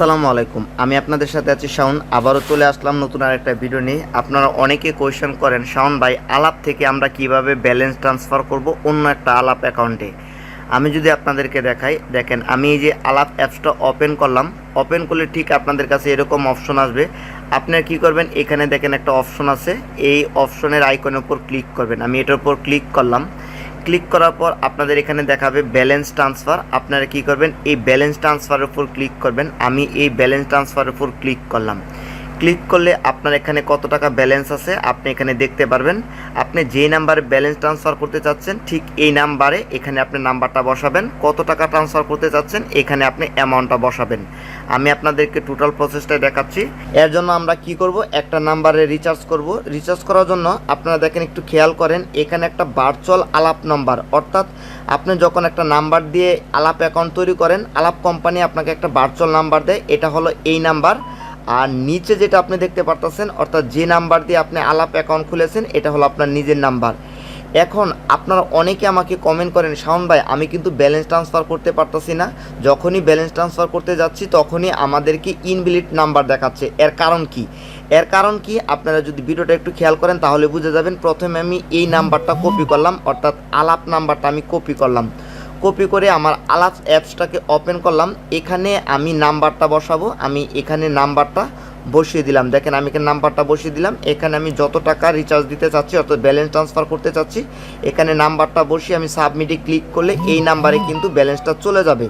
আসসালামু আলাইকুম। আমি আপনাদের সাথে আছি শাওন। আবারও চলে আসলাম নতুন আর একটা ভিডিও নিয়ে। আপনারা অনেকে কোয়েশ্চেন করেন, শাওন ভাই, আলাপ থেকে আমরা কীভাবে ব্যালেন্স ট্রান্সফার করব? অন্য একটা আলাপ অ্যাকাউন্টে আমি যদি আপনাদেরকে দেখাই, দেখেন, আমি এই যে আলাপ অ্যাপসটা ওপেন করলাম। ওপেন করলে ঠিক আপনাদের কাছে এরকম অপশন আসবে। আপনারা কি করবেন, এখানে দেখেন একটা অপশন আছে। এই অপশনের আইকনের উপর ক্লিক করবেন। আমি এটার উপর ক্লিক করলাম। ক্লিক করার পর আপনাদের এখানে দেখাবে ব্যালেন্স ট্রান্সফার আপনারা কি করবেন? এই ব্যালেন্স ট্রান্সফারের উপর ক্লিক করবেন। আমি এই ব্যালেন্স ট্রান্সফারের উপর ক্লিক করলাম। ক্লিক করলে আপনার এখানে কত টাকা ব্যালেন্স আছে, আপনি এখানে দেখতে পারবেন। আপনি যেই নাম্বারে ব্যালেন্স ট্রান্সফার করতে চাচ্ছেন, ঠিক এই নাম্বারে এখানে আপনি নাম্বারটা বসাবেন। কত টাকা ট্রান্সফার করতে চাচ্ছেন, এখানে আপনি অ্যামাউন্টটা বসাবেন। আমি আপনাদেরকে টোটাল প্রসেসটা দেখাচ্ছি। এর জন্য আমরা কি করব? একটা নাম্বারে রিচার্জ করব। রিচার্জ করার জন্য আপনারা দেখেন একটু খেয়াল করেন, এখানে একটা ভার্চুয়াল আলাপ নাম্বার অর্থাৎ আপনি যখন একটা নাম্বার দিয়ে আলাপ অ্যাকাউন্ট তৈরি করেন, আলাপ কোম্পানি আপনাকে একটা ভার্চুয়াল নাম্বার দেয়। এটা হলো এই নাম্বার আর নিচে যেটা আপনি দেখতে পারতেছেন, অর্থাৎ যে নাম্বার দিয়ে আপনি আলাপ অ্যাকাউন্ট খুলেছেন, এটা হলো আপনার নিজের নাম্বার। এখন আপনারা অনেকে আমাকে কমেন্ট করেন, শাওন ভাই, আমি কিন্তু ব্যালেন্স ট্রান্সফার করতে পারতেছি না। যখনই ব্যালেন্স ট্রান্সফার করতে যাচ্ছি, তখনই আমাদেরকে ইনভিলিড নাম্বার দেখাচ্ছে। এর কারণ কি? এর কারণ কি? আপনারা যদি ভিডিওটা একটু খেয়াল করেন, তাহলে বুঝে যাবেন। প্রথমে আমি এই নাম্বারটা কপি করলাম, অর্থাৎ আলাপ নাম্বারটা আমি কপি করলাম। কপি করে আমার আলাপ অ্যাপসটাকে ওপেন করলাম। এখানে আমি নাম্বারটা বসাবো। আমি এখানে নাম্বারটা বসিয়ে দিলাম। দেখেন আমি এখানে নাম্বারটা বসিয়ে দিলাম। এখানে আমি যত টাকা রিচার্জ দিতে চাচ্ছি অত ব্যালেন্স ট্রান্সফার করতে চাচ্ছি, এখানে নাম্বারটা বসিয়ে আমি সাবমিটে ক্লিক করলে এই নাম্বারে কিন্তু ব্যালেন্সটা চলে যাবে।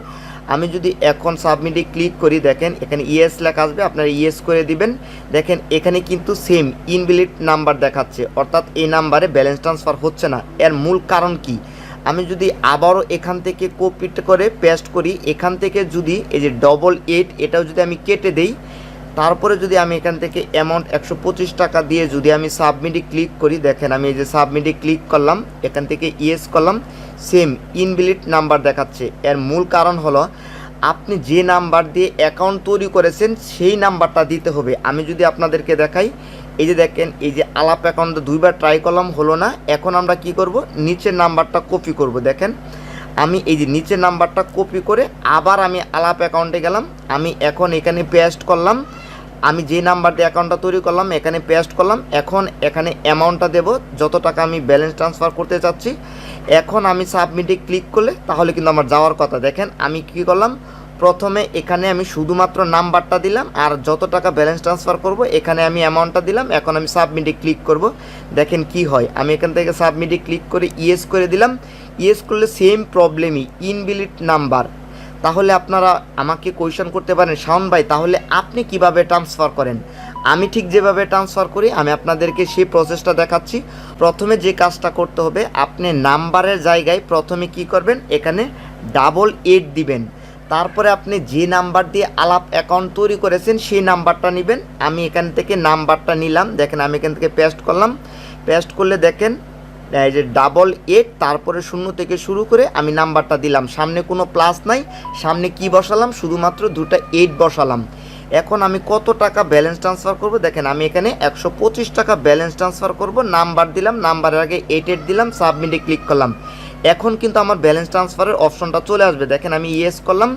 আমি যদি এখন সাবমিটে ক্লিক করি, দেখেন এখানে ইয়েস লেখা আসবে। আপনারা ইয়েস করে দিবেন। দেখেন এখানে কিন্তু সেম ইনভ্যালিড নাম্বার দেখাচ্ছে। অর্থাৎ এই নাম্বারে ব্যালেন্স ট্রান্সফার হচ্ছে না। এর মূল কারণ কি? আমি যদি আবারও এখান থেকে কপি করে পেস্ট করি, এখান থেকে যদি এই যে ডবল এইট এটাও যদি আমি কেটে দেই, তারপরে যদি আমি এখান থেকে অ্যামাউন্ট একশো পঁচিশ টাকা দিয়ে যদি আমি সাবমিটে ক্লিক করি, দেখেন আমি এই যে সাবমিটে ক্লিক করলাম, এখান থেকে ইয়েস করলাম সেম ইনভ্যালিড নাম্বার দেখাচ্ছে। এর মূল কারণ হলো, আপনি যে নাম্বার দিয়ে অ্যাকাউন্ট তৈরি করেছেন, সেই নাম্বারটা দিতে হবে। আমি যদি আপনাদেরকে দেখাই এই যে দেখেন, এই যে আলাপ অ্যাকাউন্ট দুইবার ট্রাই করলাম, হলো না। এখন আমরা কি করব? নিচের নাম্বারটা কপি করব, দেখেন। আমি এই যে নিচের নাম্বারটা কপি করে আবার আমি আলাপ অ্যাকাউন্টে গেলাম। আমি এখন এখানে পেস্ট করলাম। আমি যে নাম্বার দিয়ে অ্যাকাউন্টটা তৈরি করলাম, এখানে পেস্ট করলাম। এখন এখানে অ্যামাউন্টটা দেব, যত টাকা আমি ব্যালেন্স ট্রান্সফার করতে চাচ্ছি। এখন আমি সাবমিটে ক্লিক করলে, তাহলে কিন্তু আমার যাওয়ার কথা। দেখেন, আমি কি করলাম? প্রথমে এখানে আমি শুধুমাত্র নাম্বারটা দিলাম আর যত টাকা ব্যালেন্স ট্রান্সফার করব, এখানে আমি অ্যামাউন্টটা দিলাম। এখন আমি সাবমিটে ক্লিক করব। দেখেন কি হয়, আমি এখান থেকে সাবমিটে ক্লিক করে ইয়েস করে দিলাম। ইয়েস করলে সেম প্রবলেমই ইনভিলিড নাম্বার তাহলে আপনারা আমাকে কোয়েশন করতে পারেন, শাওন ভাই, তাহলে আপনি কীভাবে ট্রান্সফার করেন? আমি ঠিক যেভাবে ট্রান্সফার করি, আমি আপনাদেরকে সেই প্রসেসটা দেখাচ্ছি। প্রথমে যে কাজটা করতে হবে, আপনি নাম্বারের জায়গায় প্রথমে কি করবেন? এখানে ডাবল এইট দিবেন। তারপরে আপনি যে নাম্বার দিয়ে আলাপ অ্যাকাউন্ট তৈরি করেছেন, সেই নাম্বারটা নেবেন। আমি এখান থেকে নাম্বারটা নিলাম। দেখেন, আমি এখান থেকে পেস্ট করলাম। পেস্ট করলে দেখেন, এই যে ডাবল এইট তারপরে শূন্য থেকে শুরু করে আমি নাম্বারটা দিলাম। সামনে কোনো প্লাস নাই। সামনে কি বসালাম? শুধুমাত্র দুটো এইট বসালাম। এখন আমি কত টাকা ব্যালেন্স ট্রান্সফার করব? দেখেন, আমি এখানে একশো পঁচিশ টাকা ব্যালেন্স ট্রান্সফার করব। নাম্বার দিলাম, নাম্বারের আগে এইট এইট দিলাম সাবমিটে ক্লিক করলাম। এখন কিন্তু আমার ব্যালেন্স ট্রান্সফারের অপশনটা চলে আসবে। দেখেন আমি ইয়েস করলাম।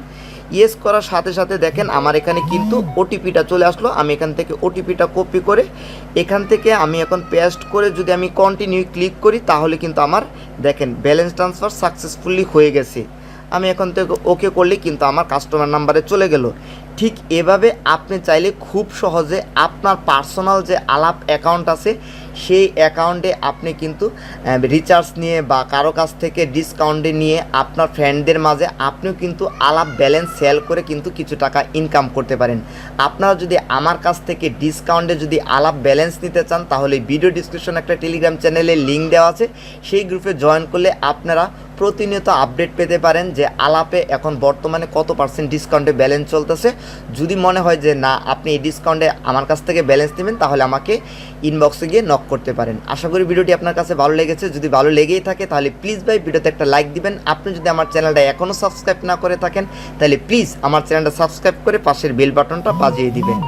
ইয়েস করার সাথে সাথে দেখেন আমার এখানে কিন্তু ওটিপিটা চলে আসলো। আমি এখান থেকে ওটিপিটা কপি করে এখান থেকে আমি এখন পেস্ট করে যদি আমি কন্টিনিউ ক্লিক করি, তাহলে কিন্তু আমার দেখেন ব্যালেন্স ট্রান্সফার সাকসেসফুলি হয়ে গেছে। আমি এখন থেকে ওকে করলে কিন্তু আমার কাস্টমার নাম্বারে চলে গেল। ঠিক এভাবে আপনি চাইলে খুব সহজে আপনার পার্সোনাল যে আলাপ অ্যাকাউন্ট আছে সেই অ্যাকাউন্টে আপনি কিন্তু রিচার্জ নিয়ে বা কারও কাছ থেকে ডিসকাউন্টে নিয়ে আপনার ফ্রেন্ডদের মাঝে আপনিও কিন্তু আলাপ ব্যালেন্স সেল করে কিন্তু কিছু টাকা ইনকাম করতে পারেন। আপনারা যদি আমার কাছ থেকে ডিসকাউন্টে যদি আলাপ ব্যালেন্স নিতে চান, তাহলে ভিডিও ডিসক্রিপশন একটা টেলিগ্রাম চ্যানেলে লিঙ্ক দেওয়া আছে। সেই গ্রুপে জয়েন করলে আপনারা প্রতিনিয়ত আপডেট পেতে পারেন যে আলাপে এখন বর্তমানে কত পার্সেন্ট ডিসকাউন্টে ব্যালেন্স চলতেছে। যদি মনে হয় যে না, আপনি এই ডিসকাউন্টে আমার কাছ থেকে ব্যালেন্স নেবেন, তাহলে আমাকে ইনবক্সে গিয়ে নক করতে পারেন। আশা করি ভিডিওটি আপনার কাছে ভালো লেগেছে। যদি ভালো লেগেই থাকে, তাহলে প্লিজ ভাই, ভিডিওতে একটা লাইক দিবেন। আপনি যদি আমার চ্যানেলটা এখনও সাবস্ক্রাইব না করে থাকেন, তাহলে প্লিজ আমার চ্যানেলটা সাবস্ক্রাইব করে পাশের বেল বাটনটা বাজিয়ে দিবেন।